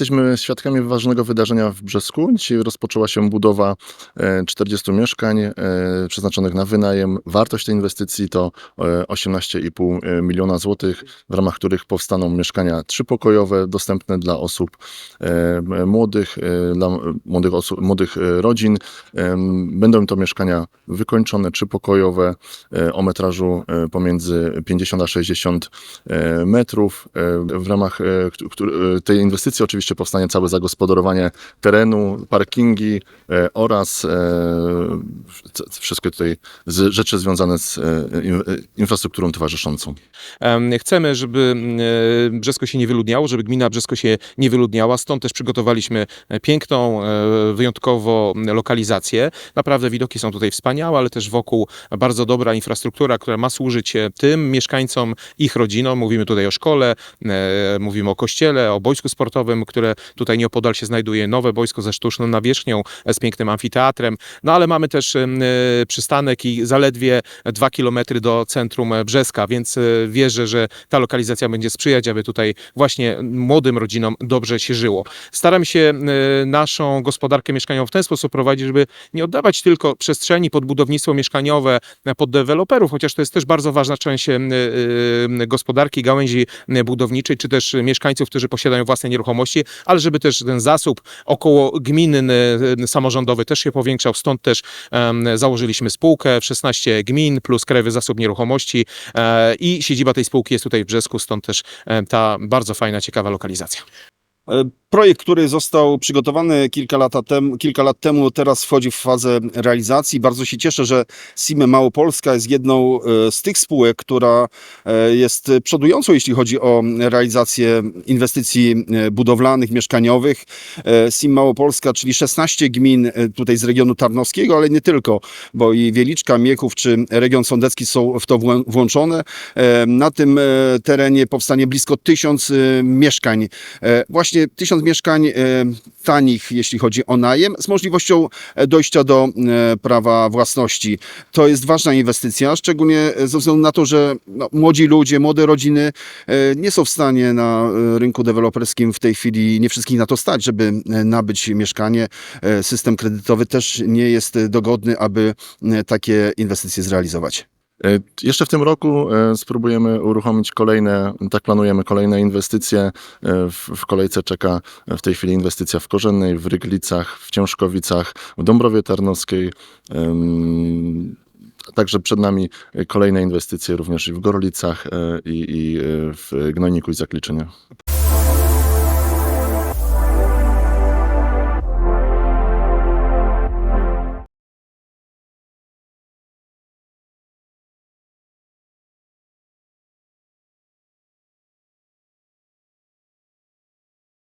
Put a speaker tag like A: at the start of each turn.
A: Jesteśmy świadkami ważnego wydarzenia w Brzesku. Dzisiaj rozpoczęła się budowa e, 40 mieszkań e, przeznaczonych na wynajem. Wartość tej inwestycji to e, 18,5 miliona złotych, w ramach których powstaną mieszkania trzypokojowe, dostępne dla osób e, młodych, e, dla młodych, osób, młodych e, rodzin. Będą to mieszkania wykończone, trzypokojowe, e, o metrażu e, pomiędzy 50 a 60 e, metrów. E, W ramach e, e, tej inwestycji oczywiście powstanie całe zagospodarowanie terenu, parkingi e, oraz e, wszystkie tutaj rzeczy związane z e, in- infrastrukturą towarzyszącą.
B: Em, Chcemy, żeby Brzesko się nie wyludniało, żeby gmina Brzesko się nie wyludniała. Stąd też przygotowaliśmy piękną, wyjątkowo lokalizację. Naprawdę widoki są tutaj wspaniałe, ale też wokół bardzo dobra infrastruktura, która ma służyć tym mieszkańcom, ich rodzinom. Mówimy tutaj o szkole, mówimy o kościele, o boisku sportowym, które tutaj nieopodal się znajduje. Nowe boisko ze sztuczną nawierzchnią, e, z pięknym amfiteatrem. No ale mamy też e, przystanek i zaledwie dwa kilometry do centrum e, Brzeska, więc wierzę, że ta lokalizacja będzie sprzyjać, aby tutaj właśnie młodym rodzinom dobrze się żyło. Staram się naszą gospodarkę mieszkaniową w ten sposób prowadzić, żeby nie oddawać tylko przestrzeni pod budownictwo mieszkaniowe, pod deweloperów, chociaż to jest też bardzo ważna część gospodarki, gałęzi budowniczej, czy też mieszkańców, którzy posiadają własne nieruchomości, ale żeby też ten zasób około gminny, e, samorządowy też się powiększał, stąd też założyliśmy spółkę w 16 gmin plus Krajowy Zasób Nieruchomości e, i siedziba tej spółki jest tutaj w Brzesku, stąd też e, ta bardzo fajna, ciekawa lokalizacja.
C: E, Projekt, który został przygotowany kilka lat, temu, kilka lat temu, teraz wchodzi w fazę realizacji. Bardzo się cieszę, że SIME Małopolska jest jedną e, z tych spółek, która e, jest przodującą, jeśli chodzi o realizację inwestycji budowlanych, mieszkaniowych. SIM Małopolska, czyli 16 gmin tutaj z regionu tarnowskiego, ale nie tylko, bo i Wieliczka, Miechów czy region sądecki są w to włą- włączone. Na tym terenie powstanie blisko tysiąc mieszkań. E, Właśnie tysiąc mieszkań e, tanich, jeśli chodzi o najem, z możliwością e, dojścia do e, prawa własności. To jest ważna inwestycja, szczególnie ze względu na to, że no, młodzi ludzie, młode rodziny nie są w stanie na rynku deweloperskim w tej chwili, nie wszystkich na to stać, żeby nabyć mieszkanie. System kredytowy też nie jest dogodny, aby takie inwestycje zrealizować.
A: E, Jeszcze w tym roku e, spróbujemy uruchomić kolejne, tak planujemy, kolejne inwestycje. E, W, w kolejce czeka w tej chwili inwestycja w Korzennej, w Ryglicach, w Ciężkowicach, w Dąbrowie Tarnowskiej. Także przed nami kolejne inwestycje również i w Gorlicach i, i w Gnojniku i Zakliczynie.